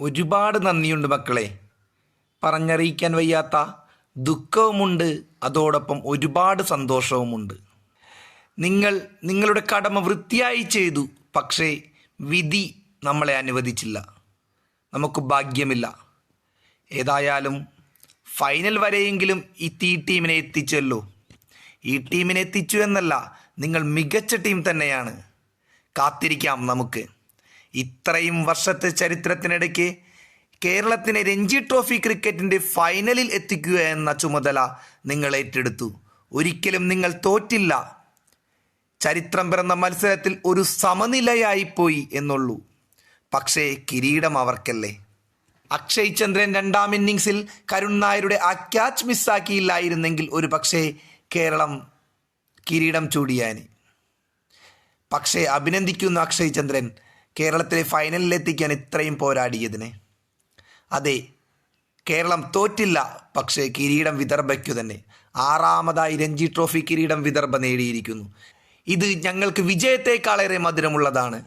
ഒരുപാട് നന്ദിയുണ്ട് മക്കളെ. പറഞ്ഞറിയിക്കാൻ വയ്യാത്ത ദുഃഖവുമുണ്ട് അതോടൊപ്പം ഒരുപാട് സന്തോഷവുമുണ്ട്. നിങ്ങൾ നിങ്ങളുടെ കടമ വൃത്തിയായി ചെയ്തു പക്ഷേ വിധി നമ്മളെ അനുവദിച്ചില്ല. നമുക്ക് ഭാഗ്യമില്ല. ഏതായാലും ഫൈനൽ വരെയെങ്കിലും ഈ തീ ടീമിനെ എത്തിച്ചല്ലോ. ഈ ടീമിനെ എത്തിച്ചു എന്നല്ല നിങ്ങൾ മികച്ച ടീം തന്നെയാണ്. കാത്തിരിക്കാം നമുക്ക്. ഇത്രയും വർഷത്തെ ചരിത്രത്തിനിടയ്ക്ക് കേരളത്തിനെ രഞ്ജി ട്രോഫി ക്രിക്കറ്റിന്റെ ഫൈനലിൽ എത്തിക്കുക എന്ന ചുമതല നിങ്ങൾ ഏറ്റെടുത്തു. ഒരിക്കലും നിങ്ങൾ തോറ്റില്ല. ചരിത്രം പിറന്ന മത്സരത്തിൽ ഒരു സമനിലയായിപ്പോയി എന്നുള്ളൂ. പക്ഷേ കിരീടം അവർക്കല്ലേ. അക്ഷയ് ചന്ദ്രൻ രണ്ടാം ഇന്നിങ്സിൽ കരുൺ നായരുടെ ആ ക്യാച്ച് മിസ്സാക്കിയില്ലായിരുന്നെങ്കിൽ ഒരു പക്ഷേ കേരളം കിരീടം ചൂടിയാന്. പക്ഷേ അഭിനന്ദിക്കുന്നു അക്ഷയ് ചന്ദ്രൻ. കേരളത്തിലെ ഫൈനലിൽ എത്തിക്കാൻ ഇത്രയും പോരാടിയതിനെ അതെ കേരളം തോറ്റില്ല പക്ഷേ കിരീടം വിദർഭയ്ക്കു തന്നെ. ആറാമതായി രഞ്ജി ട്രോഫി കിരീടം വിദർഭ നേടിയിരിക്കുന്നു. ഇത് ഞങ്ങൾക്ക് വിജയത്തെക്കാളേറെ മധുരമുള്ളതാണ്.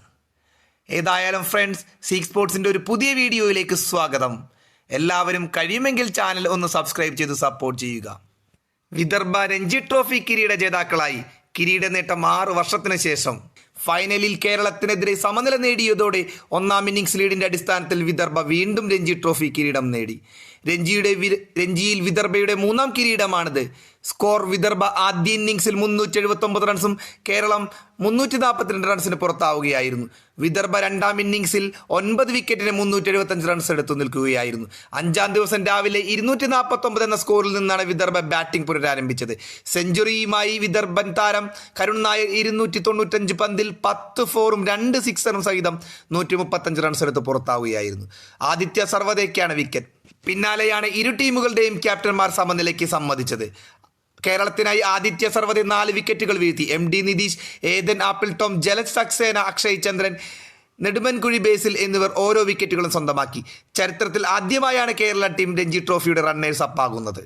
ഏതായാലും ഫ്രണ്ട്സ് സീക്ക് സ്പോർട്സിന്റെ ഒരു പുതിയ വീഡിയോയിലേക്ക് സ്വാഗതം. എല്ലാവരും കഴിയുമെങ്കിൽ ചാനൽ ഒന്ന് സബ്സ്ക്രൈബ് ചെയ്ത് സപ്പോർട്ട് ചെയ്യുക. വിദർഭ രഞ്ജി ട്രോഫി കിരീട ജേതാക്കളായി. കിരീട നേട്ടം ആറ് വർഷത്തിന് ശേഷം. ഫൈനലിൽ കേരളത്തിനെതിരെ സമനില നേടിയതോടെ ഒന്നാം ഇന്നിംഗ്സ് ലീഡിന്റെ അടിസ്ഥാനത്തിൽ വിദർഭ വീണ്ടും രഞ്ജി ട്രോഫി കിരീടം നേടി. രഞ്ജിയുടെ രഞ്ജിയിൽ വിദർഭയുടെ മൂന്നാം കിരീടമാണിത്. സ്കോർ വിദർഭ ആദ്യ ഇന്നിംഗ്സിൽ മുന്നൂറ്റി എഴുപത്തി ഒമ്പത് റൺസും കേരളം മുന്നൂറ്റി നാൽപ്പത്തിരണ്ട് റൺസിന് പുറത്താവുകയായിരുന്നു. വിദർഭ രണ്ടാം ഇന്നിംഗ്സിൽ ഒൻപത് വിക്കറ്റിന് മുന്നൂറ്റി എഴുപത്തഞ്ച് റൺസ് എടുത്തു നിൽക്കുകയായിരുന്നു. അഞ്ചാം ദിവസം രാവിലെ ഇരുന്നൂറ്റി നാൽപ്പത്തി ഒമ്പത് എന്ന സ്കോറിൽ നിന്നാണ് വിദർഭ ബാറ്റിംഗ് പുനരാരംഭിച്ചത്. സെഞ്ചുറിയുമായി വിദർഭൻ താരം കരുൺ നായർ ഇരുന്നൂറ്റി തൊണ്ണൂറ്റഞ്ച് പന്തിൽ പത്ത് ഫോറും രണ്ട് സിക്സറും സഹിതം നൂറ്റി മുപ്പത്തഞ്ച് റൺസ് എടുത്ത് പുറത്താവുകയായിരുന്നു. ആദിത്യ സർവതയ്ക്കാണ് വിക്കറ്റ്. പിന്നാലെയാണ് ഇരു ടീമുകളുടെയും ക്യാപ്റ്റന്മാർ സമനിലയ്ക്ക് സമ്മതിച്ചത്. കേരളത്തിനായി ആദിത്യ സർവതി നാല് വിക്കറ്റുകൾ വീഴ്ത്തി. എം ഡി നിതീഷ് ഏതൻ ആപ്പിൾ ടോം ജലജ് സക്സേന അക്ഷയ് ചന്ദ്രൻ നെടുമൻകുഴി ബേസിൽ എന്നിവർ ഓരോ വിക്കറ്റുകളും സ്വന്തമാക്കി. ചരിത്രത്തിൽ ആദ്യമായാണ് കേരള ടീം രഞ്ജി ട്രോഫിയുടെ റണ്ണേഴ്സ് അപ്പാകുന്നത്.